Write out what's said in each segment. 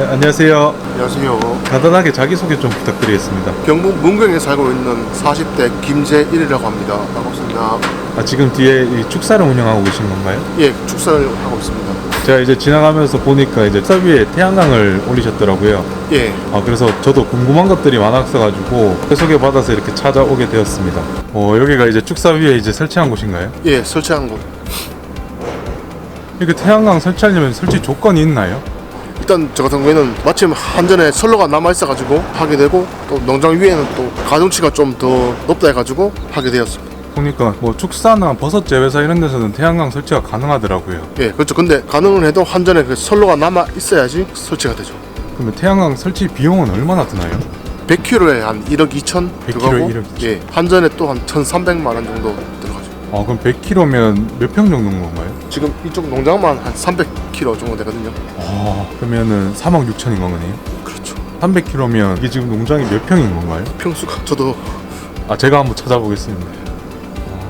네, 안녕하세요. 안녕하세요. 간단하게 자기소개 좀 부탁드리겠습니다. 경북 문경에 살고 있는 40대 김재일이라고 합니다. 반갑습니다. 아, 지금 뒤에 이 축사를 운영하고 계신 건가요? 예, 축사를 하고 있습니다. 제가 이제 지나가면서 보니까 이제 축사 위에 태양광을 올리셨더라고요. 예, 아, 그래서 저도 궁금한 것들이 많았어가지고 소개받아서 이렇게 찾아오게 되었습니다. 어, 여기가 이제 축사 위에 이제 설치한 곳인가요? 예, 설치한 곳. 이렇게 태양광 설치하려면 설치 조건이 있나요? 일단 저 같은 경우에는 마침 한전에 선로가 남아 있어가지고 하게 되고 또 농장 위에는 또 가중치가 좀 더 높다 해가지고 하게 되었습니다. 보니까 뭐 축사나 버섯 재배사 이런 데서는 태양광 설치가 가능하더라고요. 예, 그렇죠. 근데 가능은 해도 한전에 그 선로가 남아 있어야지 설치가 되죠. 그러면 태양광 설치 비용은 얼마나 드나요? 100kg에 한 1억 2천 100kg 에 들어가고 1억 2천. 예, 한전에 또 한 1,300만 원 정도 들어가죠. 아, 그럼 100kg면 몇 평 정도인 건가요? 지금 이쪽 농장만 한 300kg 정도 되거든요. 아, 그러면은 3억 6천인 거네요. 그렇죠. 300kg면 이게 지금 농장이 몇 평인 건가요? 평수가 저도 아, 제가 한번 찾아보겠습니다. 아,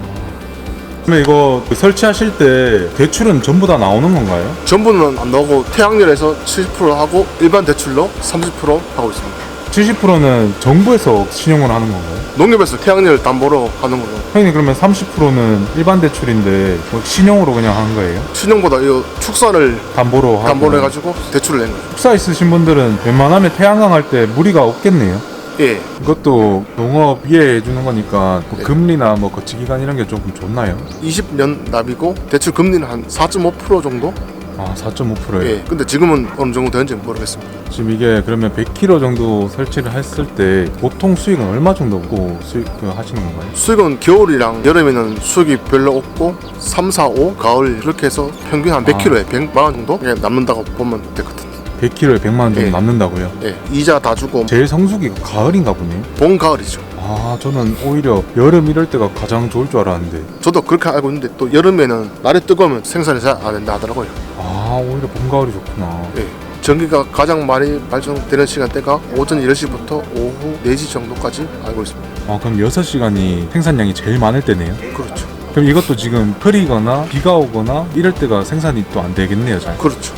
그러면 이거 설치하실 때 대출은 전부 다 나오는 건가요? 전부는 안 나오고 태양열에서 70% 하고 일반 대출로 30% 하고 있습니다. 70%는 정부에서 신용을 하는 건가요? 농협에서 태양열 담보로 하는 걸로 형님 그러면 30%는 일반 대출인데 뭐 신용으로 그냥 하는 거예요? 신용보다 이 축산을 담보로 하고 담보로 해가지고 대출을 낸 거죠. 축사 있으신 분들은 웬만하면 태양광 할 때 무리가 없겠네요. 예, 이것도 농업 이해 해 주는 거니까 뭐 네. 금리나 뭐 거치 기간 이런 게 조금 좋나요? 20년 납이고 대출 금리는 한 4.5% 정도? 아 4.5%예요. 예, 근데 지금은 어느 정도 되는지 모르겠습니다. 지금 이게 그러면 100kg 정도 설치를 했을 때 보통 수익은 얼마 정도 고 수익 그 하시는 건가요? 수익은 겨울이랑 여름에는 수익이 별로 없고 3, 4, 5, 가을 이렇게 해서 평균 한 100kg에 100만 원 정도 예, 남는다고 보면 되거든요. 100kg에 100만 원 정도 예. 남는다고요? 예, 이자 다 주고 제일 성수기가 가을인가 보네요. 봄, 가을이죠. 아 저는 오히려 여름 이럴 때가 가장 좋을 줄 알았는데 저도 그렇게 알고 있는데 또 여름에는 날이 뜨거우면 생산이 잘 안 된다 하더라고요. 아 오히려 봄 가을이 좋구나. 예. 전기가 가장 많이 발전되는 시간대가 오전 10시부터 오후 4시 정도까지 알고 있습니다. 아 그럼 6시간이 생산량이 제일 많을 때네요. 그렇죠. 그럼 이것도 지금 흐리거나 비가 오거나 이럴 때가 생산이 또 안 되겠네요, 잘. 그렇죠.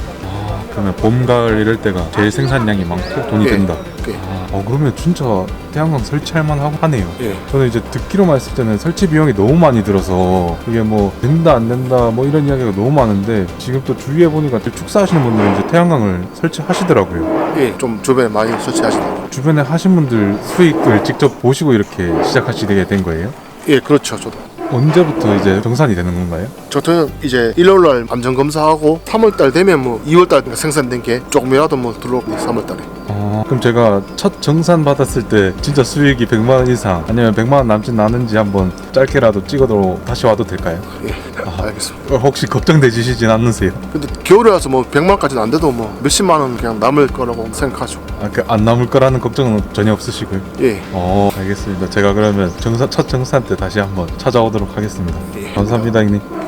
아, 그러면 봄, 가을 이럴 때가 제일 생산량이 많고 돈이 예. 된다. 예. 아, 어, 그러면 진짜 태양광 설치할 만하고 하네요. 예. 저는 이제 듣기로만 했을 때는 설치 비용이 너무 많이 들어서 이게 뭐 된다 안 된다 뭐 이런 이야기가 너무 많은데 지금 또 주위에 보니까 축사하시는 분들은 이제 태양광을 설치하시더라고요. 예. 좀 주변에 많이 설치하시더라고요. 주변에 하신 분들 수익을 직접 보시고 이렇게 시작하시게 된 거예요? 예, 그렇죠. 저도. 언제부터 이제 정산이 되는 건가요? 저는 이제 일요일 날 안전 검사하고 3월 달 되면 뭐 2월 달 생산된 게 조금이라도 뭐 들어오고 3월 달에. 어, 그럼 제가 첫 정산 받았을 때 진짜 수익이 100만 원 이상 아니면 100만 원 남짓 나는지 한번 짧게라도 찍어도 다시 와도 될까요? 예. 알겠습니다. 어, 혹시 걱정되시진 않으세요? 근데 겨울이라서 뭐 100만 원까지는 안 돼도 뭐 몇십만 원 그냥 남을 거라고 생각하죠. 아, 그안 남을 거라는 걱정은 전혀 없으시고요. 예. 어, 알겠습니다. 제가 그러면 정산 첫 정산 때 다시 한번 찾아오도록 하겠습니다. 예. 감사합니다, 형님.